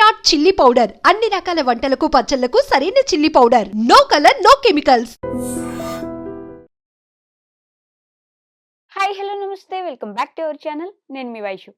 Virat chilli powder. అన్ని రకాల వంటలకు పచ్చళ్ళకు సరైన chilli powder. No colour no chemicals. Hi hello నమస్తే. Welcome back to our channel. నేను మీ వైషు.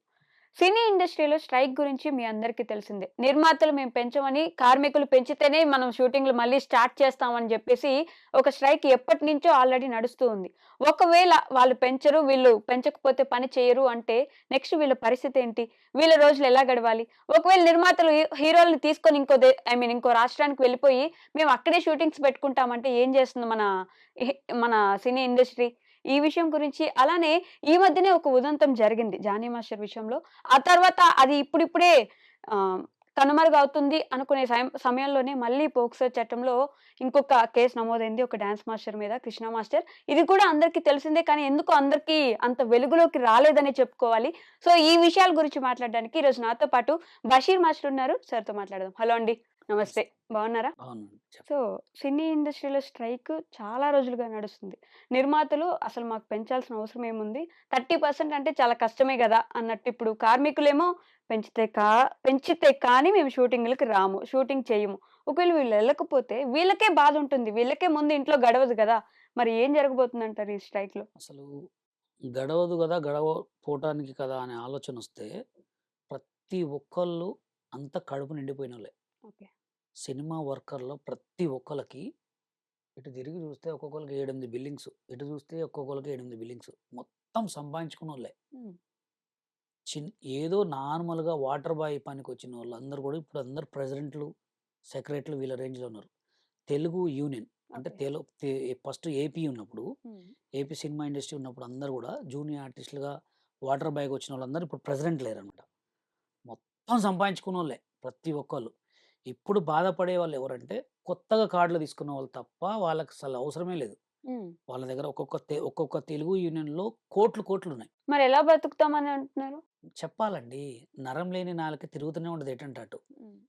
సినీ ఇండస్ట్రీలో స్ట్రైక్ గురించి మీ అందరికీ తెలిసిందే. నిర్మాతలు మేము పెంచమని కార్మికులు పెంచితేనే మనం షూటింగ్లు మళ్ళీ స్టార్ట్ చేస్తామని చెప్పేసి ఒక స్ట్రైక్ ఎప్పటి నుంచో ఆల్రెడీ నడుస్తూ ఉంది. ఒకవేళ వాళ్ళు పెంచరు వీళ్ళు పెంచకపోతే పని చేయరు అంటే నెక్స్ట్ వీళ్ళ పరిస్థితి ఏంటి? వీళ్ళ రోజులు ఎలా గడవాలి? ఒకవేళ నిర్మాతలు హీరోలను తీసుకొని ఇంకో ఐ మీన్ ఇంకో రాష్ట్రానికి వెళ్ళిపోయి మేము అక్కడే షూటింగ్స్ పెట్టుకుంటామంటే ఏం చేస్తుంది మన మన సినీ ఇండస్ట్రీ? ఈ విషయం గురించి అలానే ఈ మధ్యనే ఒక ఉదంతం జరిగింది జానీ మాస్టర్ విషయంలో. ఆ తర్వాత అది ఇప్పుడిప్పుడే కనుమరుగవుతుంది అనుకునే సమ- సమయంలోనే మళ్ళీ పోక్సో చట్టంలో ఇంకొక కేసు నమోదైంది ఒక డ్యాన్స్ మాస్టర్ మీద కృష్ణ మాస్టర్. ఇది కూడా అందరికీ తెలిసిందే కానీ ఎందుకు అందరికీ అంత వెలుగులోకి రాలేదని చెప్పుకోవాలి. సో ఈ విషయాల గురించి మాట్లాడడానికి ఈరోజు నాతో పాటు బషీర్ మాస్టర్ ఉన్నారు. సార్తో మాట్లాడదాం. హలో అండి. నమస్తే. బాగున్నారా. సో సినీ ఇండస్ట్రీలో స్ట్రైక్ చాలా రోజులుగా నడుస్తుంది. నిర్మాతలు అసలు మాకు పెంచాల్సిన అవసరం ఏముంది? థర్టీ పర్సెంట్ అంటే చాలా కష్టమే కదా అన్నట్టు ఇప్పుడు కార్మికులేమో పెంచితే కా పెంచితే కానీ మేము షూటింగ్లకి రాము షూటింగ్ చేయము. ఒకవేళ వీళ్ళు వెళ్ళకపోతే వీళ్ళకే బాధ ఉంటుంది. వీళ్ళకే ముందు ఇంట్లో గడవదు కదా. మరి ఏం జరగబోతుంది అంటారు ఈ స్ట్రైక్లో అసలు గడవదు కదా గడవ పోవటానికి కదా అనే ఆలోచన వస్తే ప్రతి ఒక్కళ్ళు అంత కడుపు నిండిపోయిన వాళ్ళే సినిమా వర్కర్లో ప్రతి ఒక్కరికి ఇటు తిరిగి చూస్తే ఒక్కొక్కరికి ఏడెనిమిది బిల్డింగ్స్ ఇటు చూస్తే ఒక్కొక్కరికి ఎనిమిది బిల్డింగ్స్ మొత్తం సంపాదించుకున్న వాళ్ళే చిన్ ఏదో నార్మల్గా వాటర్ బాయ్ పనికి వచ్చిన వాళ్ళందరూ కూడా ఇప్పుడు అందరు ప్రెసిడెంట్లు సెక్రటరీలు వీళ్ళ రేంజ్లో ఉన్నారు. తెలుగు యూనియన్ అంటే Okay. తెలు ఫస్ట్ ఏపీ ఉన్నప్పుడు ఏపీ సినిమా ఇండస్ట్రీ ఉన్నప్పుడు అందరూ కూడా జూనియర్ ఆర్టిస్టులుగా వాటర్ బాయ్కి వచ్చిన వాళ్ళందరూ ఇప్పుడు ప్రెసిడెంట్ లేరనమాట. మొత్తం సంపాదించుకున్న వాళ్ళే ప్రతి ఒక్కళ్ళు. ఇప్పుడు బాధపడే వాళ్ళు ఎవరంటే కొత్తగా కార్డులు తీసుకున్న వాళ్ళు తప్ప వాళ్ళకి అసలు అవసరమే లేదు. వాళ్ళ దగ్గర ఒక్కొక్క తె- ఒక్కొక్క తెలుగు యూనియన్లో కోట్లు కోట్లు ఉన్నాయి మరి ఎలా బతుకుతామని అంటున్నారు? చెప్పాలండి నరం లేని నాలుక తిరుగుతూనే ఉండదు అటు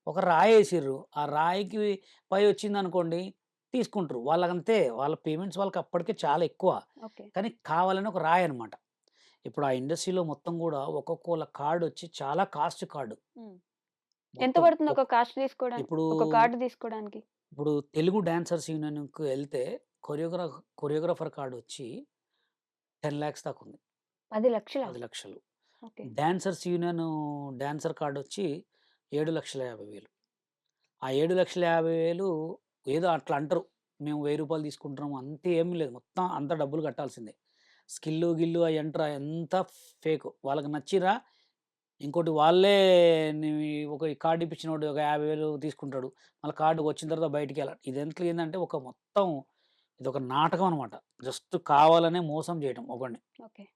ఒక రాయి వేసిర్రు ఆ రాయికి పై వచ్చింది అనుకోండి తీసుకుంటారు. వాళ్ళకంతే వాళ్ళ పేమెంట్స్ వాళ్ళకి అప్పటికే చాలా ఎక్కువ. ఓకే. కానీ కావాలని ఒక రాయి అనమాట ఇప్పుడు ఆ ఇండస్ట్రీలో మొత్తం కూడా ఒక్కొక్క కార్డు వచ్చి చాలా కాస్ట్ కార్డు ఎంత పడుతుంది ఒక కాస్ట్ తీసుకోవడానికి ఇప్పుడు ఒక కార్డు తీసుకోవడానికి? ఇప్పుడు తెలుగు డాన్సర్స్ యూనియన్కి వెళ్తే కొరియోగ్రా కొరియోగ్రాఫర్ కార్డు వచ్చి టెన్ ల్యాక్స్ దాకా ఉంది. పది లక్షల? పది లక్షలు. డాన్సర్స్ యూనియన్ డాన్సర్ కార్డు వచ్చి ఏడు లక్షల యాభై వేలు. ఆ ఏడు లక్షల యాభై వేలు ఏదో అట్లా అంటారు. మేము వెయ్యి రూపాయలు తీసుకుంటున్నాము. అంతే ఏమీ లేదు. మొత్తం అంత డబ్బులు కట్టాల్సిందే. స్కిల్లు గిల్లు అవి అంటారా? ఎంత ఫేక్. వాళ్ళకి నచ్చిరా? ఇంకోటి వాళ్ళే నీ- ఒక కార్డు ఇప్పించినోడు ఒక యాభై వేలు తీసుకుంటాడు. మళ్ళీ కార్డు వచ్చిన తర్వాత బయటికి వెళ్ళాలి. ఇది ఎంత ఏంటంటే ఒక మొత్తం ఇది ఒక నాటకం అనమాట జస్ట్ కావాలనే మోసం ఒకడిని. ఓకే.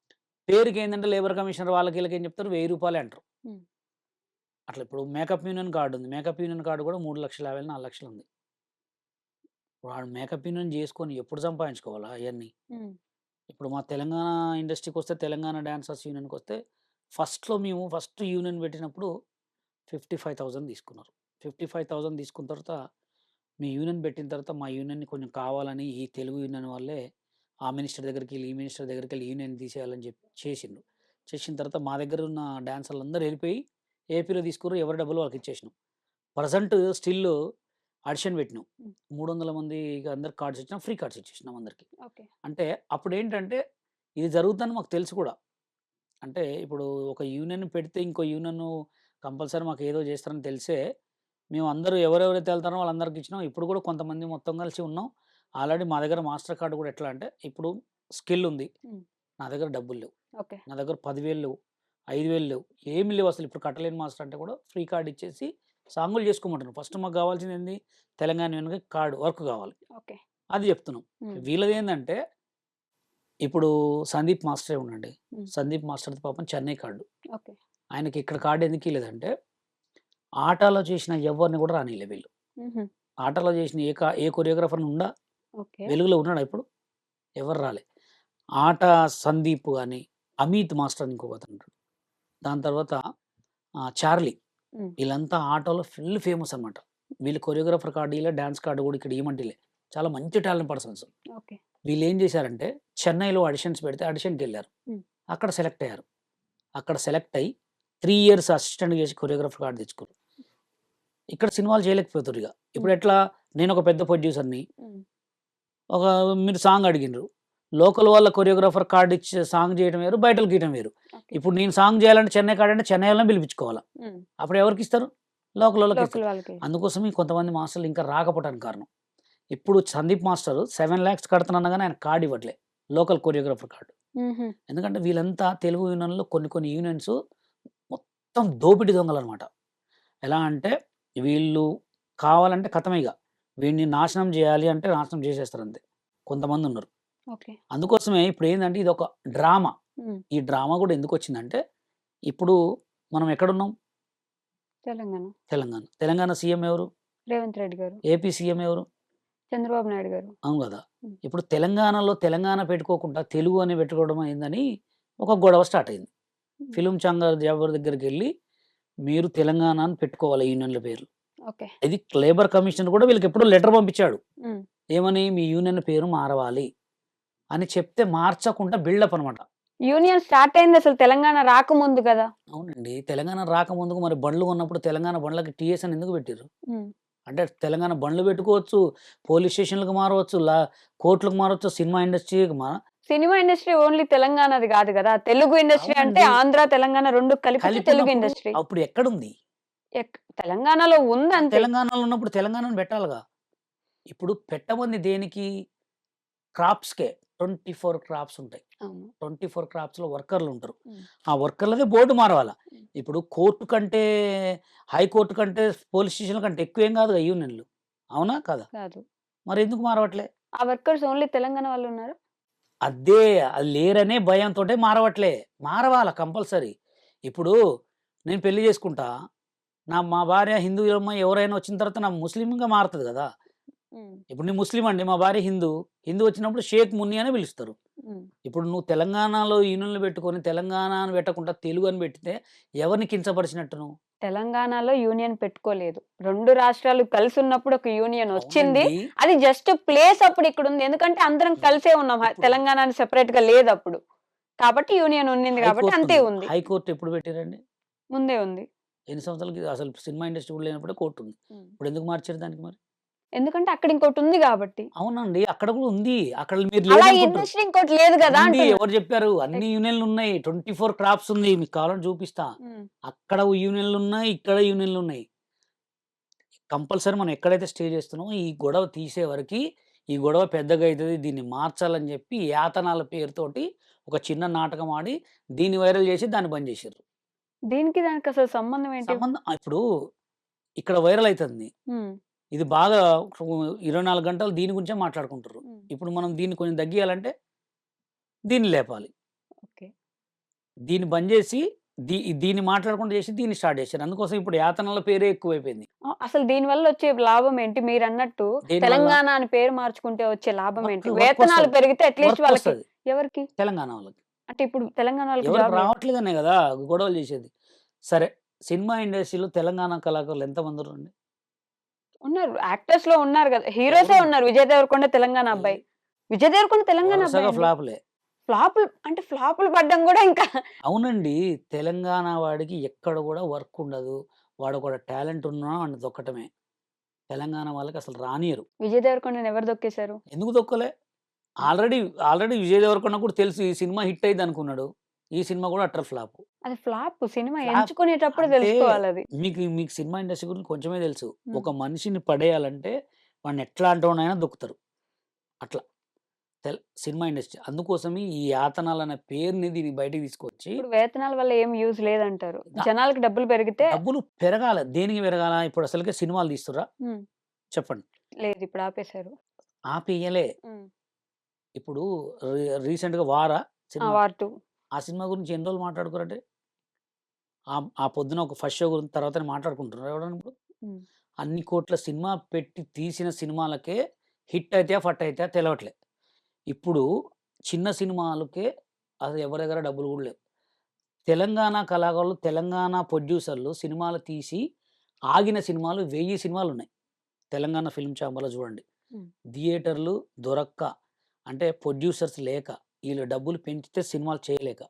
పేరుకి ఏంటంటే లేబర్ కమిషనర్ వాళ్ళకి వీళ్ళకి ఏం చెప్తారు? వెయ్యి రూపాయలు అంటారు. అట్లా ఇప్పుడు మేకప్ యూనియన్ కార్డు ఉంది. మేకప్ యూనియన్ కార్డు కూడా మూడు లక్షల యాభై నాలుగు లక్షలు ఉంది. వాడు మేకప్ యూనియన్ చేసుకొని ఎప్పుడు సంపాదించుకోవాలా అవన్నీ ఇప్పుడు మా తెలంగాణ ఇండస్ట్రీకి వస్తే తెలంగాణ డాన్సర్స్ యూనియన్కి వస్తే ఫస్ట్లో మేము ఫస్ట్ యూనియన్ పెట్టినప్పుడు ఫిఫ్టీ ఫైవ్ థౌజండ్ తీసుకున్నారు. ఫిఫ్టీ ఫైవ్ థౌజండ్ తీసుకున్న తర్వాత మీ యూనియన్ పెట్టిన తర్వాత మా యూనియన్ని కొంచెం కావాలని ఈ తెలుగు యూనియన్ వాళ్ళే ఆ మినిస్టర్ దగ్గరికి వెళ్ళి ఈ మినిస్టర్ దగ్గరికి వెళ్ళి యూనియన్ తీసేయాలని చెప్పి చేసిండు చేసిన తర్వాత మా దగ్గర ఉన్న డాన్సర్లు అందరూ వెళ్ళిపోయి ఏపీలో తీసుకురు ఎవరి డబ్బులు వాళ్ళకి ఇచ్చేసినాం. ప్రజెంట్ స్టిల్ ఆడిషన్ పెట్టినాం. మూడు వందల మందికి అందరికి కార్డ్స్ ఇచ్చినాం. ఫ్రీ కార్డ్స్ ఇచ్చేసినాం అందరికి. ఓకే. అంటే అప్పుడు ఏంటంటే ఇది జరుగుతుందని మాకు తెలుసు కూడా. అంటే ఇప్పుడు ఒక యూనియన్ పెడితే ఇంకో యూనియన్ కంపల్సరీ మాకు ఏదో చేస్తారని తెలిసే మేము అందరూ ఎవరెవరైతే వెళ్తారో వాళ్ళందరికి ఇచ్చినాం. ఇప్పుడు కూడా కొంతమంది మొత్తం కలిసి ఉన్నాం. ఆల్రెడీ మా దగ్గర మాస్టర్ కార్డు కూడా ఎట్లా అంటే ఇప్పుడు స్కిల్ ఉంది. నా దగ్గర డబ్బులు లేవు. ఓకే. నా దగ్గర పదివేలు లేవు ఐదు వేలు లేవు ఏమి లేవు అసలు. ఇప్పుడు కట్టలేని మాస్టర్ అంటే కూడా ఫ్రీ కార్డు ఇచ్చేసి సాంగులు చేసుకోమంటున్నాం ఫస్ట్ మాకు కావాల్సింది ఏంది? తెలంగాణ యూనియన్కి కార్డు వర్క్ కావాలి. ఓకే. అది చెప్తున్నాం. వీళ్ళది ఏంటంటే ఇప్పుడు సందీప్ మాస్టరే ఉండండి. సందీప్ మాస్టర్ పాపం చెన్నై కార్డు ఓకే. ఆయనకి ఇక్కడ కార్డు ఎందుకు లేదంటే ఆటలో చేసిన ఎవరిని కూడా రానిలే వీళ్ళు. ఆటలో చేసిన ఏ కా ఏ కొరియోగ్రాఫర్ ఉండా వెలుగులో ఉన్నాడా ఇప్పుడు? ఎవరు రాలే. ఆట సందీప్ కానీ అమిత్ మాస్టర్ అని ఇంకొక అతను దాని తర్వాత చార్లీ. వీళ్ళంతా ఆటోలో ఫుల్ ఫేమస్ అన్నమాట. వీళ్ళు కొరియోగ్రాఫర్ కార్డు ఇలా డాన్స్ కార్డు కూడా ఇక్కడ ఇవ్వమంటిలే చాలా మంచి టాలెంట్ పర్సన్స్. ఓకే. వీళ్ళు ఏం చేశారంటే చెన్నైలో ఆడిషన్స్ పెడితే ఆడిషన్కి వెళ్ళారు. అక్కడ సెలెక్ట్ అయ్యారు. అక్కడ సెలెక్ట్ అయ్యి త్రీ ఇయర్స్ అసిస్టెంట్ చేసి కొరియోగ్రాఫర్ కార్డు తెచ్చుకున్నారు. ఇక్కడ సినిమాలు చేయలేకపోతారు ఇక ఇప్పుడు ఎట్లా? నేను ఒక పెద్ద ప్రొడ్యూసర్ని. ఒక మీరు సాంగ్ అడిగినారు లోకల్ వాళ్ళ కొరియోగ్రాఫర్ కార్డు ఇచ్చి సాంగ్ చేయడం వేరు బయటకు గీయడం వేరు. ఇప్పుడు నేను సాంగ్ చేయాలంటే చెన్నై కార్డు అంటే చెన్నై వాళ్ళని పిలిపించుకోవాలా. అప్పుడు ఎవరికి ఇస్తారు? లోకల్ వాళ్ళకి అందుకోసం కొంతమంది మాస్టర్లు ఇంకా రాకపోవడానికి కారణం. ఇప్పుడు సందీప్ మాస్టర్ సెవెన్ ల్యాక్స్ కడుతున్నా కానీ ఆయన కార్డు ఇవ్వట్లే లోకల్ కొరియోగ్రాఫర్ కార్డు. ఎందుకంటే వీళ్ళంతా తెలుగు యూనియన్లో కొన్ని కొన్ని యూనియన్స్ మొత్తం దోపిడి దొంగలు అనమాట ఎలా అంటే వీళ్ళు కావాలంటే కథమేగా వీడిని నాశనం చేయాలి అంటే నాశనం చేసేస్తారు అంతే కొంతమంది ఉన్నారు. ఓకే. అందుకోసమే ఇప్పుడు ఏంటంటే ఇది ఒక డ్రామా. ఈ డ్రామా కూడా ఎందుకు వచ్చిందంటే ఇప్పుడు మనం ఎక్కడున్నాం? తెలంగాణ. తెలంగాణ. తెలంగాణ సీఎం ఎవరు? రేవంత్ రెడ్డి గారు. ఏపీ సీఎం ఎవరు? చంద్రబాబు నాయుడు గారు. అవును కదా. ఇప్పుడు తెలంగాణలో తెలంగాణ పెట్టుకోకుండా తెలుగు అని పెట్టుకోవడం అయిందని ఒక గొడవ స్టార్ట్ అయింది. ఫిలిం చంగర్ జాబర్ దగ్గరికి వెళ్ళి మీరు తెలంగాణ అని పెట్టుకోవాలి యూనియన్ల పేర్లు ఓకే. ఇది లేబర్ కమిషనర్ కూడా వీళ్ళకి ఎప్పుడో లెటర్ పంపించాడు. ఏమని మీ యూనియన్ పేరు మారవాలి అని చెప్తే మార్చకుండా బిల్డప్ అనమాట యూనియన్ స్టార్ట్ అయింది అసలు తెలంగాణ రాకముందు కదా. అవునండి. తెలంగాణ రాకముందుకు మరి బండ్లు ఉన్నప్పుడు తెలంగాణ బండ్లకి టీఎస్ అని ఎందుకు పెట్టారు. అంటే తెలంగాణ బండ్లు పెట్టుకోవచ్చు పోలీస్ స్టేషన్లకు మారవచ్చు లా కోర్టులకు మారవచ్చు సినిమా ఇండస్ట్రీకి మార సినిమా ఇండస్ట్రీ ఓన్లీ తెలంగాణది కాదు కదా. తెలుగు ఇండస్ట్రీ అంటే. ఆంధ్ర తెలంగాణ రెండు కలిపి తెలుగు ఇండస్ట్రీ. అప్పుడు ఎక్కడుంది? ఎక్- తెలంగాణలో ఉంది తెలంగాణలో ఉన్నప్పుడు తెలంగాణను పెట్టాలిగా. ఇప్పుడు పెట్టమంది దేనికి? క్రాప్స్కే. ట్వంటీ ఫోర్ క్రాప్స్ ఉంటాయి. ట్వంటీ ఫోర్ క్రాప్స్లో వర్కర్లు ఉంటారు. ఆ వర్కర్లదే బోర్డు మారవాల. ఇప్పుడు కోర్టు కంటే హైకోర్టు కంటే పోలీస్ స్టేషన్ కంటే ఎక్కువ ఏం కాదు యూనియన్లు. అవునా? కదా? మరి ఎందుకు మారవట్లే? ఆ వర్కర్స్ ఓన్లీ తెలంగాణ వాళ్ళు ఉన్నారు? అదే అది లేరనే భయంతో మారవట్లే. మారవాల కంపల్సరీ. ఇప్పుడు నేను పెళ్ళి చేసుకుంటా నా మా భార్య హిందూ ఎవరైనా వచ్చిన తర్వాత నా ముస్లింగా మారుతుంది కదా. ఇప్పుడు నీ ముస్లిం అండి మా భార్య హిందూ. హిందూ వచ్చినప్పుడు షేక్ మున్ని అని పిలుస్తారు. ఇప్పుడు నువ్వు తెలంగాణలో యూనియన్లు పెట్టుకొని తెలంగాణ అని పెట్టకుండా తెలుగు అని పెట్టితే ఎవరిని కించపరిచినట్టు నువ్వు? తెలంగాణలో యూనియన్ పెట్టుకోలేదు. రెండు రాష్ట్రాలు కలిసి ఉన్నప్పుడు ఒక యూనియన్ వచ్చింది. అది జస్ట్ ప్లేస్ అప్పుడు ఇక్కడ ఉంది ఎందుకంటే అందరం కలిసే ఉన్నాం. తెలంగాణ సెపరేట్గా లేదు అప్పుడు. కాబట్టి యూనియన్ ఉన్నింది కాబట్టి అంతే ఉంది. ఉంది. హైకోర్టు ఎప్పుడు పెట్టారండి? ముందే ఉంది. ఎన్ని సంవత్సరాలకి? అసలు సినిమా ఇండస్ట్రీ కూడా లేనప్పుడే కోర్టు ఉంది. ఇప్పుడు ఎందుకు మార్చారు దానికి మరి? ఎందుకంటే అక్కడ ఇంకోటి ఉంది కాబట్టి. అవునండి అక్కడ కూడా ఉంది. అక్కడ మీరు అలా లేదనుకుంటారు. ఇండస్ట్రీ ఇంకోటి లేదు కదా ఉంది, అంటున్నా. ఎవరు చెప్పారు? అన్ని యూనియన్లు ఉన్నాయి. ట్వంటీ ఫోర్ క్రాప్స్ ఉంది. మీకు కావాలని చూపిస్తా. ఉమ్. అక్కడ యూనియన్లు ఉన్నాయి ఇక్కడ యూనియన్లు ఉన్నాయి. కంపల్సరీ మనం ఎక్కడైతే స్టే చేస్తున్నామో ఈ గొడవ తీసే వరకు ఈ గొడవ పెద్దగా అవుతుంది. దీన్ని మార్చాలని చెప్పి యాతనాల పేరుతోటి ఒక చిన్న నాటకం ఆడి దీన్ని వైరల్ చేసి దాన్ని బంద్ చేశారు దీనికి దానికి అసలు సంబంధం ఏంటి? సంబంధం ఇప్పుడు ఇక్కడ వైరల్ అవుతుంది. ఉమ్. ఇది బాగా ఇరవై నాలుగు గంటలు దీని గురించే మాట్లాడుకుంటారు. ఇప్పుడు మనం దీన్ని కొంచెం తగ్గియాలంటే దీన్ని లేపాలి. ఓకే. దీన్ని బంద్ చేసి దీ దీన్ని మాట్లాడకుండా చేసి దీన్ని స్టార్ట్ చేశారు. అందుకోసం ఇప్పుడు యాతనల పేరే ఎక్కువైపోయింది. అసలు దీని వల్ల వచ్చే లాభం ఏంటి? మీరు అన్నట్టు? తెలంగాణ అని పేరు మార్చుకుంటే వచ్చే లాభం ఏంటి? వేతనాలు. పెరిగితే అట్లీస్ట్ వాళ్ళకి ఎవరికి? తెలంగాణ వాళ్ళకి. అంటే ఇప్పుడు తెలంగాణ వాళ్ళకి. రావట్లేదనే కదా గొడవలు చేసేది. సరే సినిమా ఇండస్ట్రీలో తెలంగాణ కళాకారులు ఎంతమంది ఉన్నారు ఉన్నారు. యాక్టర్స్లో ఉన్నారు కదా. హీరోసే? ఉన్నారు. విజయ్ దేవరకొండ తెలంగాణ అబ్బాయి. విజయ్ దేవరకొండ తెలంగాణ అబ్బాయి ఫ్లాప్లే. ఫ్లాపులు అంటే ఫ్లాపులు పడ్డం కూడా ఇంకా అవునండి. తెలంగాణ వాడికి ఎక్కడ కూడా వర్క్ ఉండదు. వాడు కూడా టాలెంట్ ఉన్నా వాడిని దొక్కటమే. తెలంగాణ వాళ్ళకి అసలు రానియరు. విజయ్ దేవరకొండని ఎవరు దొక్కేశారు? ఎందుకు దొక్కలే? ఆల్రెడీ ఆల్రెడీ విజయ్ దేవరకొండ కూడా తెలుసు ఈ సినిమా హిట్ అయింది అనుకున్నాడు ఈ సినిమా కూడా అట్టర్ ఫ్లాప్. అది ఫ్లాప్. సినిమా ఎంచుకునేటప్పుడు తెలుసుకోవాలి. అది మీకు మీకు సినిమా ఇండస్ట్రీ గురించి కొంచెమే తెలుసు. ఒక మనిషిని పడేయాలంటే వాడిని ఎట్లాంటి వాడినైనా దొక్కుతారు. అట్లా. Cinema industry. అందుకోసమే ఈ యాతనాలు అనే పేరుని దీన్ని బయటికి తీసుకొచ్చి వేతనాల వల్ల ఏం యూజ్ లేదంటారు. జనాలకి డబ్బులు పెరిగితే డబ్బులు పెరగాల. దేనికి పెరగాల? ఇప్పుడు అసలుకే సినిమాలు తీస్తురా చెప్పండి. లేదు ఇప్పుడు ఆపేశారు. ఆపేయలే. ఇప్పుడు రీ- రీసెంట్గా వారా వార్ టూ. ఆ సినిమా గురించి ఎన్ని రోజులు మాట్లాడుకోరంటే ఆ ఆ పొద్దున ఒక ఫస్ట్ షో గురించి తర్వాత మాట్లాడుకుంటున్నారు. ఇప్పుడు? ఉమ్, అన్ని కోట్ల సినిమా పెట్టి తీసిన సినిమాలకే హిట్ అయితే ఫట్ అయితే తెలవట్లే. ఇప్పుడు చిన్న సినిమాలకే అది ఎవరి దగ్గర డబ్బులు కూడా లేవు. తెలంగాణ కళాకారులు తెలంగాణ ప్రొడ్యూసర్లు సినిమాలు తీసి ఆగిన సినిమాలు వెయ్యి సినిమాలు ఉన్నాయి తెలంగాణ ఫిల్మ్ ఛాంబర్లో చూడండి. థియేటర్లు దొరక్క. అంటే ప్రొడ్యూసర్స్ లేక. వీళ్ళు డబ్బులు పెంచితే సినిమాలు చేయలేక.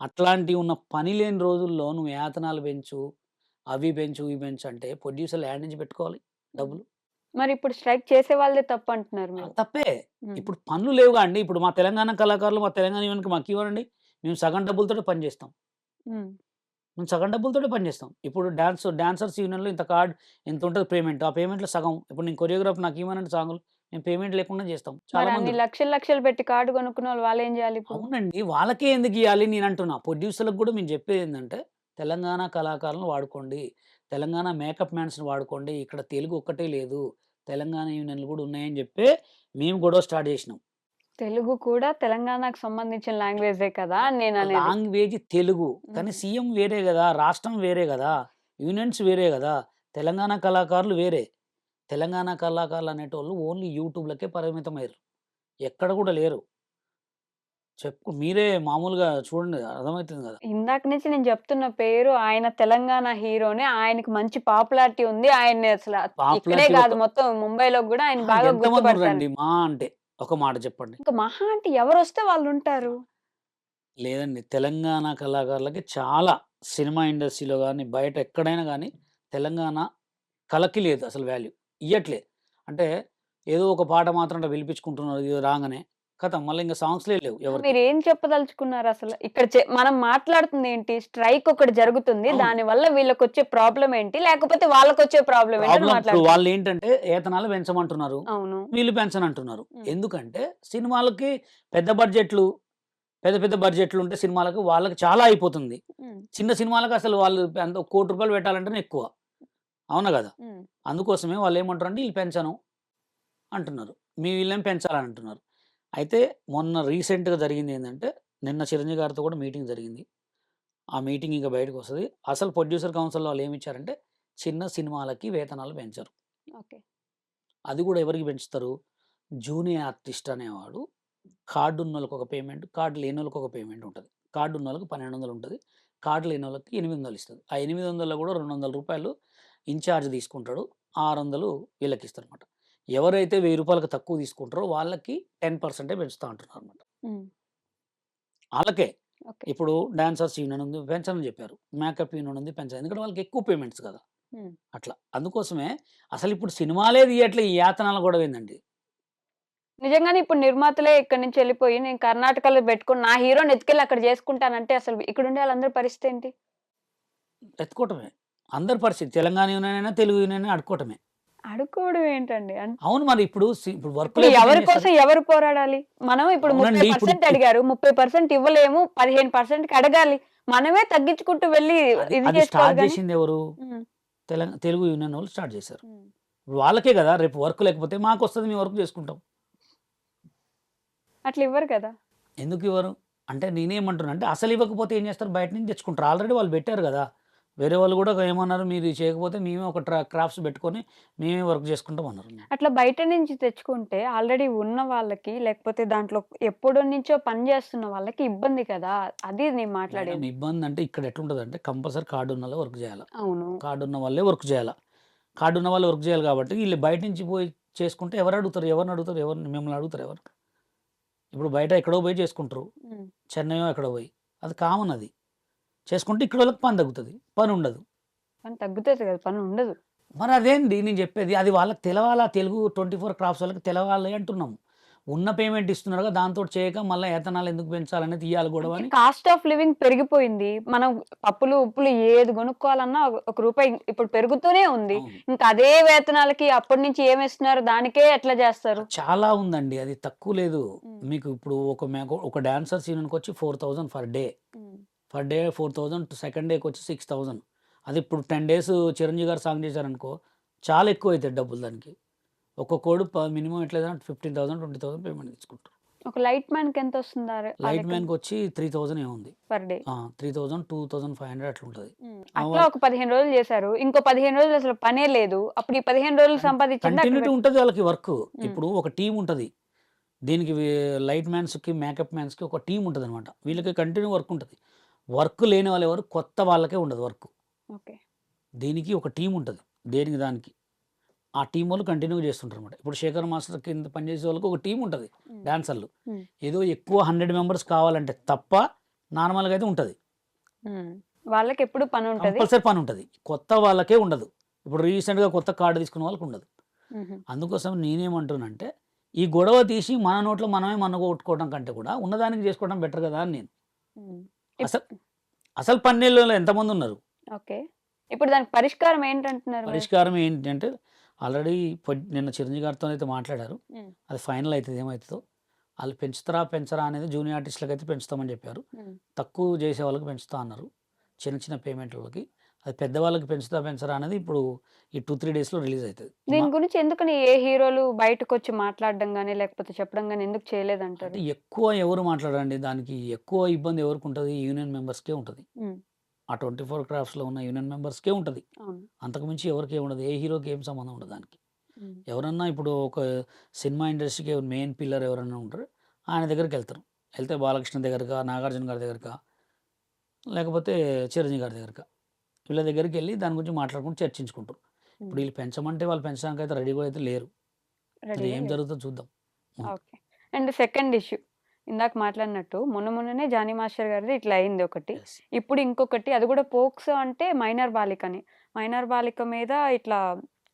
అట్లాంటివి ఉన్న పని లేని రోజుల్లో నువ్వు యాతనాలు పెంచు అవి పెంచు ఇవి పెంచు అంటే ప్రొడ్యూసర్లు యాడ్ నుంచి పెట్టుకోవాలి డబ్బులు. మరి ఇప్పుడు స్ట్రైక్ చేసే వాళ్ళే తప్పు అంటున్నారు మీరు. తప్పే. ఇప్పుడు పనులు లేవుగా అండి. ఇప్పుడు మా తెలంగాణ కళాకారులు మా తెలంగాణ యూనియన్కి మాకు ఇవ్వండి మేము సగం డబ్బులతో పని చేస్తాం. ఉమ్. మేము సగం డబ్బులతో పని చేస్తాం. ఇప్పుడు డాన్స్ డాన్సర్స్ యూనియన్లో ఇంత కార్డ్ ఇంత ఉంటుంది పేమెంట్? ఆ పేమెంట్లో సగం. ఇప్పుడు నేను కొరియోగ్రాఫ్ నాకు ఇవ్వనండి సాంగులు. మేము పేమెంట్ లేకుండా చేస్తాం. చాలా మంది లక్షలు లక్షలు పెట్టి కార్డు కొనుక్కున్న వాళ్ళు వాళ్ళు ఏం చేయాలి అవునండి. వాళ్ళకే ఎందుకు ఇవ్వాలి నేను అంటున్నా. ప్రొడ్యూసర్లకు కూడా మేము చెప్పేది ఏంటంటే తెలంగాణ కళాకారులను వాడుకోండి. తెలంగాణ మేకప్ మ్యాన్స్ని వాడుకోండి. ఇక్కడ తెలుగు ఒక్కటే లేదు. తెలంగాణ యూనియన్లు కూడా ఉన్నాయని చెప్పి మేము గొడవ స్టార్ట్ చేసినాం. తెలుగు కూడా తెలంగాణకు సంబంధించిన లాంగ్వేజే కదా నేను లాంగ్వేజ్ తెలుగు. కానీ. సీఎం వేరే కదా రాష్ట్రం వేరే కదా యూనియన్స్ వేరే కదా తెలంగాణ కళాకారులు వేరే. తెలంగాణ కళాకారులు అనేటోళ్ళు ఓన్లీ యూట్యూబ్లకే పరిమితమయ్యారు. ఎక్కడ కూడా లేరు. చెప్పు మీరే మామూలుగా చూడండి అర్థమవుతుంది కదా. ఇందాక నుంచి నేను చెప్తున్న పేరు ఆయన తెలంగాణ హీరోనే ఆయనకి మంచి పాపులారిటీ ఉంది ఆయన అసలు ఇక్కడే కాదు మొత్తం ముంబైలో కూడా ఆయన బాగా గుర్తుపడతారు. మా అంటే ఒక మాట చెప్పండి. ఇంకా మహా అంటే ఎవరు వస్తే వాళ్ళు ఉంటారు లేదండి తెలంగాణ కళాకారులకి చాలా సినిమా ఇండస్ట్రీలో కానీ బయట ఎక్కడైనా కానీ తెలంగాణ కళకి లేదు అసలు వాల్యూ. ఇయ్యట్లే అంటే ఏదో ఒక పాట మాత్రం అట్లా పిలిపించుకుంటున్నారు ఇది రాగానే. కథ మళ్ళీ ఇంకా సాంగ్స్లే లేవు ఎవరు మీరు ఏం చెప్పదలుచుకున్నారు అసలు? ఇక్కడ చె- మనం మాట్లాడుతుంది ఏంటి స్ట్రైక్ ఒకటి జరుగుతుంది. అవును. దాని వల్ల వీళ్ళకి వచ్చే ప్రాబ్లం ఏంటి? లేకపోతే వాళ్ళకి వచ్చే ప్రాబ్లం ఏంటి అని ప్రాబ్లం ఇప్పుడు మాట్లాడుతున్నారు. వాళ్ళు ఏంటంటే ఏతనాలు పెంచమంటున్నారు. అవును. వీళ్ళు పెంచనంటున్నారు. ఉమ్. ఎందుకంటే సినిమాలకి పెద్ద బడ్జెట్లు పెద్ద పెద్ద బడ్జెట్లు ఉంటే సినిమాలకు వాళ్ళకి చాలా అయిపోతుంది. ఉమ్, చిన్న సినిమాలకు అసలు వాళ్ళు అంత కోటి రూపాయలు పెట్టాలంటేనే ఎక్కువ. అవునా కదా? అందుకోసమే వాళ్ళు ఏమంటారు అంటే వీళ్ళు పెంచను అంటున్నారు. మీ వీళ్ళేం పెంచాలని అంటున్నారు. అయితే మొన్న రీసెంట్గా జరిగింది ఏంటంటే నిన్న చిరంజీవి గారితో కూడా మీటింగ్ జరిగింది. ఆ మీటింగ్ ఇంకా బయటకు వస్తుంది. అసలు ప్రొడ్యూసర్ కౌన్సిల్ వాళ్ళు ఏమి ఇచ్చారంటే చిన్న సినిమాలకి వేతనాలు పెంచరు. ఓకే. అది కూడా ఎవరికి పెంచుతారు? జూనియర్ ఆర్టిస్ట్ అనేవాడు. కార్డు ఉన్న వాళ్ళకి ఒక పేమెంట్ కార్డు లేని వాళ్ళకి ఒక పేమెంట్ ఉంటుంది. కార్డు ఉన్న వాళ్ళకి పన్నెండు వందలు ఉంటుంది. కార్డు లేని వాళ్ళకి ఎనిమిది వందలు ఇస్తుంది. ఆ ఎనిమిది వందల్లో కూడా రెండు వందల రూపాయలు ఇన్ఛార్జ్ తీసుకుంటాడు. ఆరు వందలు వీళ్ళకి ఇస్తారు అనమాట ఎవరైతే వెయ్యి రూపాయలకు తక్కువ తీసుకుంటారో వాళ్ళకి టెన్ పర్సెంటే పెంచుతా అంటున్నారు అనమాట వాళ్ళకే. ఇప్పుడు డాన్సర్స్ యూనియన్ ఉంది పెంచని చెప్పారు. మేకప్ యూనియన్ ఉంది పెంచాలి ఎందుకంటే వాళ్ళకి ఎక్కువ పేమెంట్స్ కదా. అట్లా. అందుకోసమే అసలు ఇప్పుడు సినిమాలే తీయట్లే ఈ యాతనాలు కూడా ఏందండి? నిజంగానే ఇప్పుడు నిర్మాతలే ఇక్కడ నుంచి వెళ్ళిపోయి నేను కర్ణాటకలో పెట్టుకుని నా హీరోని ఎత్తుకెళ్ళి అక్కడ చేసుకుంటానంటే అసలు ఇక్కడ ఉండే వాళ్ళందరి పరిస్థితి ఏంటి? ఎత్తుకోవటమే. అందరి పరిస్థితి తెలంగాణ యూనియన్ అయినా తెలుగు యూనియన్ అయినా అడుకోవటమే అడుకోవడం ఏంటండి అవును మరి ఇప్పుడు ఇప్పుడు వర్క్ ఎవరి కోసం ఎవరు పోరాడాలి? మనం ఇప్పుడు ముప్పై పర్సెంట్ అడిగారు ముప్పై పర్సెంట్ ఇవ్వలేము పదిహేను పర్సెంట్ అడగాలి. మనమే తగ్గించుకుంటూ వెళ్ళి ఇది స్టార్ట్ చేసింది ఎవరు? తెలుగు యూనియన్ వాళ్ళు స్టార్ట్ చేశారు. వాళ్ళకే కదా రేపు వర్క్ లేకపోతే మాకు వస్తుంది మేము వర్క్ చేసుకుంటాం. అట్లా ఇవ్వరు కదా? ఎందుకు ఇవ్వరు? అంటే నేనేమంటున్నా అంటే అసలు ఇవ్వకపోతే ఏం చేస్తారు? బయట నుంచి తెచ్చుకుంటారు. ఆల్రెడీ వాళ్ళు పెట్టారు కదా. వేరే వాళ్ళు కూడా ఏమన్నారు మీరు ఇది చేయకపోతే మేమే ఒక ట్రా క్రాఫ్ట్స్ పెట్టుకొని మేమే వర్క్ చేసుకుంటాం అన్నారు. అట్లా బయట నుంచి తెచ్చుకుంటే ఆల్రెడీ ఉన్న వాళ్ళకి లేకపోతే దాంట్లో ఎప్పటి నుంచో పని చేస్తున్న వాళ్ళకి ఇబ్బంది కదా. అది నేను మాట్లాడేది. మేడం, ఇబ్బంది అంటే ఇక్కడ ఎట్లుంటుంది అంటే కంపల్సరీ కార్డు ఉన్న వాళ్ళే వర్క్ చేయాలి? అవును. కార్డు ఉన్న వాళ్ళే వర్క్ చేయాలి? కార్డు ఉన్న వాళ్ళు వర్క్ చేయాలి కాబట్టి వీళ్ళు బయట నుంచి పోయి చేసుకుంటే ఎవరు అడుగుతారు? ఎవరిని అడుగుతారు? ఎవరిని మిమ్మల్ని అడుగుతారు ఎవరు? ఇప్పుడు బయట ఎక్కడో పోయి చేసుకుంటారు. చెన్నైయో ఎక్కడో పోయి. అది కామన్ అది. చేసుకుంటే ఇక్కడ వాళ్ళకి పని తగ్గుతుంది. పని ఉండదు. పని తగ్గుతుంది కదా పని ఉండదు. మరి అదేంటి నేను చెప్పేది అది వాళ్ళకి తెలవాలా? తెలుగు ట్వంటీ ఫోర్ క్రాప్స్ వాళ్ళకి తెలవాలి అంటున్నాం ఉన్న పేమెంట్ ఇస్తున్నారు కదా దాంతో చేయక మళ్ళీ ఏతనాలు ఎందుకు పెంచాలని తీయాలి గొడవ అని. కాస్ట్ ఆఫ్ లివింగ్ పెరిగిపోయింది. మనం పప్పులు ఉప్పులు ఏది కొనుక్కోవాలన్నా ఒక- రూపాయి ఇప్పుడు పెరుగుతూనే ఉంది. ఇంకా అదే వేతనాలకి అప్పటి నుంచి ఏమి ఇస్తున్నారు దానికే ఎట్లా చేస్తారు? చాలా ఉందండి. అది తక్కువ లేదు. మీకు ఇప్పుడు ఒక మేక ఒక డాన్సర్ సీజన్కి వచ్చి four thousand per day. Per day four thousand second డేకి వచ్చి సిక్స్ థౌజండ్ అది ఇప్పుడు టెన్ డేస్ చిరంజీవి గారు సాంగ్ చేశారనుకో చాలా ఎక్కువ అవుతాయి డబ్బులు దానికి. ఒక కోడ్ మినిమం ఎట్లయినా fifteen thousand twenty thousand payment తీసుకుంటారు. ఒక లైట్ మ్యాన్కి ఎంత వస్తుంది లైట్ మ్యాన్కి వచ్చి త్రీ థౌసండ్ ఏముంది. Per day. Three thousand two thousand five hundred అట్లా ఉంటుంది అట్లా ఒక పదిహేను రోజులు చేశారు. ఇంకో పదిహేను రోజులు అసలు పనే లేదు. అప్పుడు ఈ పదిహేను రోజులు సంపాదించింది కంటిన్యూటీ ఉంటుంది వాళ్ళకి వర్క్. ఇప్పుడు ఒక టీం ఉంటుంది. దీనికి లైట్ మ్యాన్స్కి మేకప్ మ్యాన్స్కి ఒక టీం ఉంటుంది అనమాట వీళ్ళకి కంటిన్యూ వర్క్ ఉంటుంది. వర్క్ లేని వాళ్ళు ఎవరు? కొత్త వాళ్ళకే ఉండదు వర్క్. ఓకే. దీనికి ఒక టీం ఉంటుంది. దేనికి దానికి? ఆ టీం వాళ్ళు కంటిన్యూ చేస్తుంటారు అనమాట ఇప్పుడు శేఖర్ మాస్టర్ కింద పనిచేసే వాళ్ళకి ఒక టీం ఉంటుంది డాన్సర్లు. ఏదో ఎక్కువ హండ్రెడ్ మెంబర్స్ కావాలంటే తప్ప నార్మల్గా అయితే ఉంటుంది. వాళ్ళకి ఎప్పుడు పని ఉంటది? కంపల్సరీ పని ఉంటుంది. కొత్త వాళ్ళకే ఉండదు. ఇప్పుడు రీసెంట్గా కొత్త కార్డు తీసుకున్న వాళ్ళకి ఉండదు. అందుకోసం నేనేమంటున్నానంటే ఈ గొడవ తీసి మన నోట్లో మనమే మన కొట్టుకోవడం కంటే కూడా ఉన్నదానికి చేసుకోవడం బెటర్ కదా అని నేను. అసలు అసలు పన్నెల్లో ఎంతమంది ఉన్నారు? ఓకే. ఇప్పుడు దానికి పరిష్కారం ఏంటంటున్నారు? పరిష్కారం ఏంటంటే ఆల్రెడీ నిన్న చిరంజీవి గారితో అయితే మాట్లాడారు. అది ఫైనల్ అవుతుంది ఏమవుతుందో వాళ్ళు పెంచుతారా పెంచరా అనేది జూనియర్ ఆర్టిస్టులకు అయితే పెంచుతామని చెప్పారు. తక్కువ చేసే వాళ్ళకి పెంచుతా అన్నారు. చిన్న చిన్న పేమెంట్లకి. అది పెద్దవాళ్ళకి పెంచుతా పెంచరా అనేది ఇప్పుడు ఈ టూ త్రీ డేస్లో రిలీజ్ అవుతుంది దీని గురించి ఎందుకని ఏ హీరోలు బయటకు వచ్చి మాట్లాడడం గానీ లేకపోతే చెప్పడం గానీ ఎందుకు చేయలేదంటారు? ఎక్కువ ఎవరు మాట్లాడండి దానికి ఎక్కువ ఇబ్బంది ఎవరికి ఉంటుంది? యూనియన్ మెంబర్స్కే ఉంటుంది. ఆ ట్వంటీ ఫోర్ క్రాఫ్ట్స్లో ఉన్న యూనియన్ మెంబర్స్కే ఉంటుంది. అంతకుమించి ఎవరికి ఉండదు? ఏ హీరోకి ఏం సంబంధం ఉండదు దానికి. ఎవరన్నా ఇప్పుడు ఒక సినిమా ఇండస్ట్రీకి మెయిన్ పిల్లర్ ఎవరన్నా ఉంటారు ఆయన దగ్గరికి వెళ్తారు. వెళ్తే బాలకృష్ణ దగ్గరకా నాగార్జున గారి దగ్గరకా లేకపోతే చిరంజీవి గారి దగ్గరకా. వీళ్ళ దగ్గరికి వెళ్ళి దాని గురించి మాట్లాడుకుంటూ చర్చించుకుంటారు ఇప్పుడు వీళ్ళు పెంచమంటే వాళ్ళు పెంచడానికి అయితే రెడీగా అయితే లేరు. అది ఏం. జరుగుతుందో చూద్దాం. ఓకే. అండ్ సెకండ్ ఇష్యూ ఇందాక మాట్లాడినట్టు మొన్న మొన్ననే జానీ మాస్టర్ గారిది ఇట్లా అయింది ఒకటి. ఇప్పుడు ఇంకొకటి అది కూడా పోక్సో అంటే మైనర్ బాలికని. మైనర్ బాలిక మీద ఇట్లా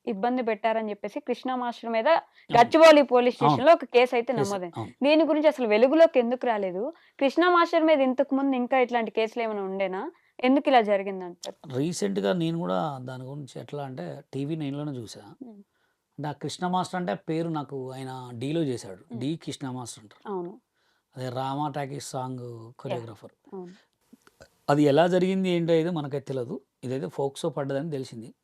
ఇబ్బంది పెట్టారని చెప్పేసి కృష్ణ మాస్టర్ మీద గచ్చిబౌలి పోలీస్. స్టేషన్లో ఒక కేసు అయితే నమోదైంది. దీని గురించి అసలు వెలుగులోకి ఎందుకు రాలేదు? కృష్ణ మాస్టర్ మీద ఇంతకు ముందు ఇంకా ఇట్లాంటి కేసులు ఏమైనా ఉండేనా? ఎందుకు ఇలా జరిగింది అంటారు రీసెంట్గా నేను కూడా దాని గురించి ఎట్లా అంటే టీవీ నైన్లోనే చూసా. అంటే ఆ కృష్ణ మాస్టర్ అంటే పేరు నాకు ఆయన డీలో చేశాడు. డి కృష్ణ మాస్టర్ అంటారు. అవును. అదే రామా టాకీస్ సాంగ్ కొరియోగ్రాఫర్. అది ఎలా జరిగింది ఏంటో అయితే మనకైతే తెలియదు ఇదైతే ఫోక్సో పడ్డదని తెలిసింది.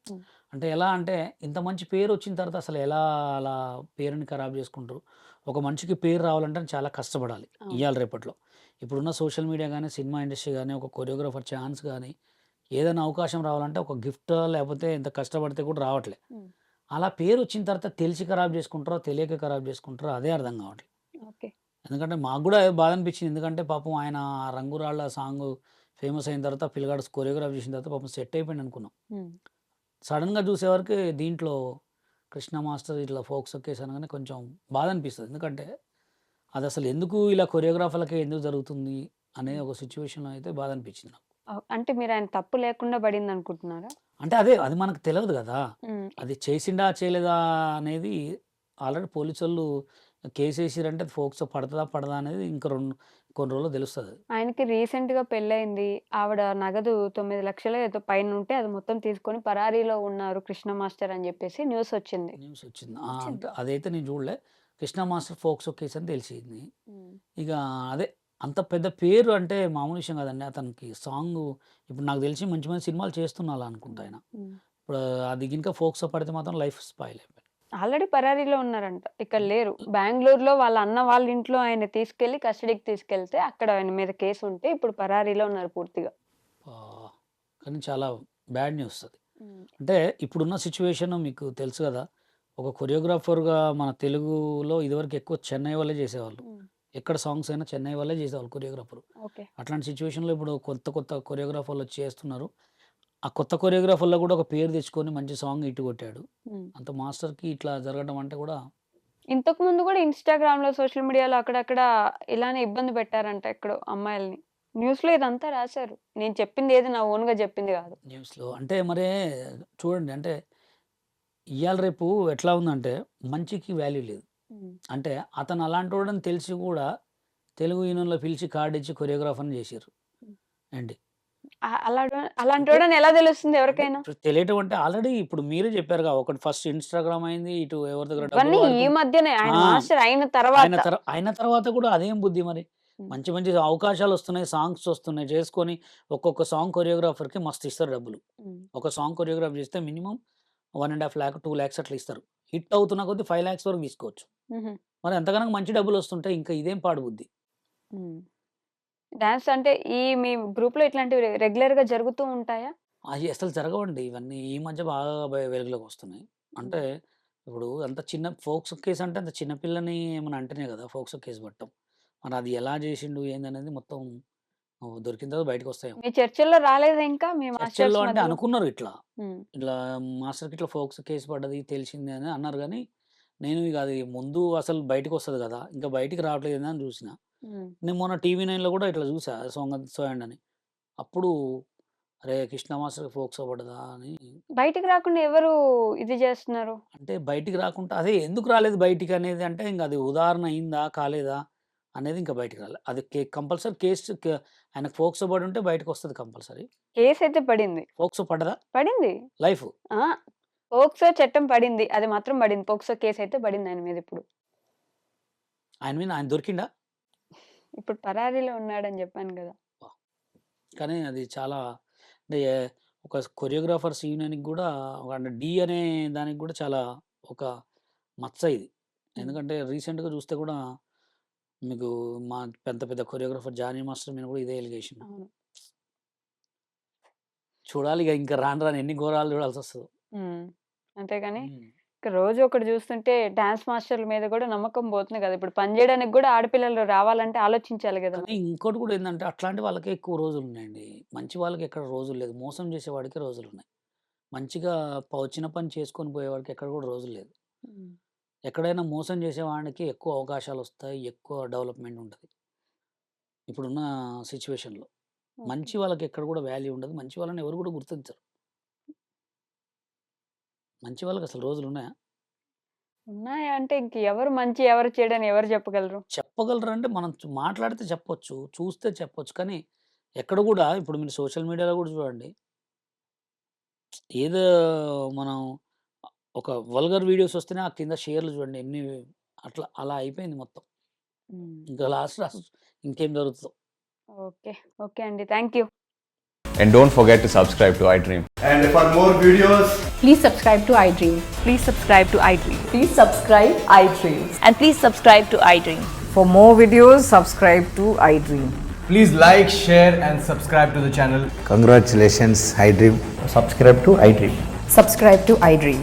అంటే ఎలా అంటే ఇంత మంచి పేరు వచ్చిన తర్వాత అసలు ఎలా అలా పేరుని ఖరాబ్ చేసుకుంటారు? ఒక మనిషికి పేరు రావాలంటే చాలా కష్టపడాలి. ఇవాళ రేపట్లో. ఇప్పుడున్న సోషల్ మీడియా కానీ సినిమా ఇండస్ట్రీ కానీ ఒక కొరియోగ్రాఫర్ ఛాన్స్ కానీ ఏదైనా అవకాశం రావాలంటే ఒక గిఫ్ట్ లేకపోతే ఇంత కష్టపడితే కూడా రావట్లే. అలా పేరు వచ్చిన తర్వాత తెలిసి ఖరాబ్ చేసుకుంటారో తెలియక ఖరాబ్ చేసుకుంటారో అదే అర్థం కావట్లేదు ఓకే. ఎందుకంటే మాకు కూడా బాధ అనిపించింది. ఎందుకంటే పాపం ఆయన రంగురాళ్ళ సాంగ్ ఫేమస్ అయిన తర్వాత పిల్లగాడు కొరియోగ్రాఫ్ చేసిన తర్వాత పాపం సెట్ అయిపోయింది అనుకున్నాం. సడన్గా చూసేవరకు దీంట్లో కృష్ణ మాస్టర్ ఇట్లా ఫోక్స్ కేసు అనగానే కొంచెం బాధ అనిపిస్తుంది. ఎందుకంటే అది అసలు ఎందుకు ఇలా కొరియోగ్రాఫర్లకే ఎందుకు జరుగుతుంది అనే ఒక సిచ్యువేషన్లో అయితే బాధ అనిపించింది నాకు అంటే మీరు ఆయన తప్పు లేకుండా పడింది అనుకుంటున్నారా అంటే అదే అది మనకు తెలియదు కదా. అది చేసిండా చేయలేదా అనేది ఆల్రెడీ పోలీసు వాళ్ళు కేసు వేసిరంటే ఫోక్స్ పడుతుందా పడదా అనేది ఇంకా రెండు కొన్ని రోజులు తెలుస్తుంది. ఆయనకి రీసెంట్గా పెళ్ళయింది. ఆవిడ నగదు తొమ్మిది లక్షలు ఏదో పైన ఉంటే అది మొత్తం తీసుకొని పరారీలో ఉన్నారు కృష్ణ మాస్టర్ అని చెప్పేసి న్యూస్ వచ్చింది. న్యూస్ వచ్చింది. అదైతే నేను చూడలే. కృష్ణ మాస్టర్ ఫోక్స్ కేసు అని తెలిసింది. ఇక అదే అంత పెద్ద పేరు అంటే మామూలు విషయం కదండి. అతనికి సాంగ్ ఇప్పుడు నాకు తెలిసి మంచి మంచి సినిమాలు చేస్తున్నా అనుకుంటా ఆయన. ఇప్పుడు అది ఇంకా ఫోక్స్ పడితే మాత్రం లైఫ్ స్పాయిల్ అయిపోయింది. ఆల్రెడీ పరారీలో ఉన్నారంట. ఇక్కడ లేరు. బెంగళూరులో వాళ్ళ అన్న వాళ్ళ ఇంట్లో ఆయన తీసుకెళ్ళి కస్టడీకి తీసుకెళ్తే అక్కడ ఆయన మీద కేసు ఉంటే ఇప్పుడు పరారీలో ఉన్నారు పూర్తిగా. కానీ చాలా బ్యాడ్ న్యూస్ అది. అంటే ఇప్పుడున్న సిచ్యువేషన్ మీకు తెలుసు కదా. ఒక కొరియోగ్రాఫర్గా మన తెలుగులో ఇదివరకు ఎక్కువ చెన్నై వాళ్ళే చేసేవాళ్ళు. ఎక్కడ సాంగ్స్ అయినా చెన్నై వాళ్ళే చేసేవాళ్ళు కొరియోగ్రాఫర్. ఓకే. అట్లాంటి సిచ్యువేషన్లో ఇప్పుడు కొత్త కొత్త కొరియోగ్రాఫర్లు చేస్తున్నారు. ఆ కొత్త కొరియోగ్రాఫర్లో కూడా ఒక పేరు తెచ్చుకొని మంచి సాంగ్ ఇటు కొట్టాడు. అంత మాస్టర్కి ఇట్లా జరగడం అంటే కూడా ఇంతకు ముందు కూడా ఇన్స్టాగ్రామ్లో సోషల్ మీడియాలో అక్కడక్కడ ఇలానే ఇబ్బంది పెట్టారంట ఎక్కడో అమ్మాయిల్ని. న్యూస్లో ఇదంతా రాశారు. నేను చెప్పింది ఏది నా ఓన్గా చెప్పింది కాదు. న్యూస్లో అంటే మరే చూడండి అంటే ఇవాళ రేపు ఎట్లా ఉందంటే మంచికి వాల్యూ లేదు. అంటే అతను అలాంటి వాడని తెలిసి కూడా తెలుగు యూనియన్లో పిలిచి కార్డు ఇచ్చి కొరియోగ్రాఫర్ని చేశారు అండి అలాంటి వాడని ఎలా తెలుస్తుంది ఎవరికైనా? తెలియటం అంటే ఆల్రెడీ ఇప్పుడు మీరే చెప్పారుగా ఒకటి ఫస్ట్ ఇన్స్టాగ్రామ్ అయింది ఇటు ఎవరి దగ్గర ఈ మధ్యనే అయిన తర్వాత. తర్వా- ఆయన తర్వాత కూడా అదేం బుద్ధి మరి. మంచి మంచి అవకాశాలు వస్తున్నాయి సాంగ్స్ వస్తున్నాయి చేసుకొని ఒక్కొక్క సాంగ్ కొరియోగ్రాఫర్కి మస్తు ఇస్తారు డబ్బులు. ఒక సాంగ్ కొరియోగ్రాఫ్ చేస్తే minimum one and half lakh two lakhs అట్లా ఇస్తారు. హిట్ అవుతున్న కొద్దీ ఫైవ్ ల్యాక్స్ వరకు తీసుకోవచ్చు. మరి ఎంతగానో మంచి డబ్బులు వస్తుంటాయి ఇంకా ఇదేం పాడు బుద్ధి. డాన్స్ అంటే ఈ మీ గ్రూప్లో ఇట్లాంటివి రెగ్యులర్గా జరుగుతూ ఉంటాయా? అవి అసలు జరగవండి. ఇవన్నీ ఈ మధ్య బాగా వెలుగులోకి వస్తున్నాయి. అంటే ఇప్పుడు అంత చిన్న ఫోక్స్ కేసు అంటే అంత చిన్న పిల్లని ఏమైనా అంటేనే కదా ఫోక్స్ కేసు పట్టం. మరి అది ఎలా చేసిండు ఏందనేది మొత్తం దొరికిన తర్వాత బయటకు వస్తాయి మీ చర్చల్లో రాలేదా ఇంకా? మీ మాస్టర్స్ చర్చల్లో అంటే? అనుకున్నారు ఇట్లా. ఇట్లా మాస్టర్కి ఇట్లా ఫోక్స్ కేసు పడ్డది తెలిసింది అని అన్నారు కానీ నేను ఇక అది ముందు అసలు బయటకు వస్తుంది కదా ఇంకా బయటికి రావట్లేదు అని చూసిన. నేను మొన్న టీవీ నైన్లో కూడా ఇట్లా చూసా సోంగ సోయండ్ అని. అప్పుడు అరే కృష్ణ మాస్టర్కి ఫోక్స్ పడదా అని బయటికి రాకుండా ఎవరు ఇది చేస్తున్నారు? అంటే బయటికి రాకుండా అదే ఎందుకు రాలేదు బయటికి అనేది అంటే ఇంకా అది ఉదాహరణ అయిందా కాలేదా? అనేది ఇంకా బయటికి రాలేదు అది కంపల్సరీ కేసు ఆయనకు ఫోక్స్ పడి ఉంటే బయటకు వస్తుంది కంపల్సరీ. కేసు అయితే పడింది. ఫోక్స్ పడదా పడింది. లైఫ్. పోక్సో చట్టం పడింది. అది మాత్రం పడింది. పోక్సో కేసు అయితే పడింది ఆయన మీద ఇప్పుడు. ఆయన మీద ఆయన దొరికిండా? ఇప్పుడు పరారీలో ఉన్నాడని చెప్పాను కదా. కానీ అది చాలా అంటే ఒక కొరియోగ్రాఫర్స్ యూనియన్కి కూడా ఒక అంటే డి అనే దానికి కూడా చాలా ఒక మచ్చ ఇది. ఎందుకంటే రీసెంట్గా చూస్తే కూడా మీకు మా పెద్ద పెద్ద కొరియోగ్రాఫర్ జానీ మాస్టర్ మీద కూడా ఇదే ఎలిగేషన్. అవును. చూడాలి ఇక ఇంకా రాను రాను ఎన్ని ఘోరాలు చూడాల్సి వస్తుందో. అంతేగాని రోజు ఒకటి చూస్తుంటే డాన్స్ మాస్టర్ల మీద కూడా నమ్మకం పోతుంది కదా. ఇప్పుడు పని చేయడానికి కూడా ఆడపిల్లలు రావాలంటే ఆలోచించాలి కదా ఇంకోటి కూడా ఏంటంటే అట్లాంటి వాళ్ళకే ఎక్కువ రోజులు ఉన్నాయండి. మంచి వాళ్ళకి ఎక్కడ రోజులు లేదు. మోసం చేసేవాడికి రోజులు ఉన్నాయి. మంచిగా వచ్చిన పని చేసుకొని పోయేవాడికి ఎక్కడ కూడా రోజులు లేదు. ఎక్కడైనా మోసం చేసేవాడికి ఎక్కువ అవకాశాలు వస్తాయి ఎక్కువ డెవలప్మెంట్ ఉంటుంది ఇప్పుడున్న సిచ్యువేషన్లో. మంచి వాళ్ళకి ఎక్కడ కూడా వాల్యూ ఉండదు. మంచి వాళ్ళని ఎవరు కూడా గుర్తించరు. మంచి వాళ్ళకి అసలు రోజులు ఉన్నాయా? ఉన్నాయా అంటే ఇంక ఎవరు మంచి ఎవరు చెడని ఎవరు చెప్పగలరు? చెప్పగలరు అంటే మనం చు- మాట్లాడితే చెప్పొచ్చు చూస్తే చెప్పొచ్చు. కానీ ఎక్కడ కూడా ఇప్పుడు మీరు సోషల్ మీడియాలో కూడా చూడండి. ఏదో మనం ఒక వల్గర్ వీడియోస్ వస్తేనే ఆ కింద షేర్లు చూడండి ఎన్ని అట్లా అలా అయిపోయింది మొత్తం. ఇంకా లాస్ట్ లాస్ట్ ఇంకేం జరుగుతుందో ఓకే ఓకే అండి thank you And don't forget to subscribe to iDream. And for more videos, Please subscribe to iDream. Please subscribe to iDream. Please subscribe iDream. And please subscribe to iDream. For more videos, subscribe to iDream. please like, share, and subscribe to the channel. Congratulations, iDream. Subscribe to iDream. Subscribe to iDream.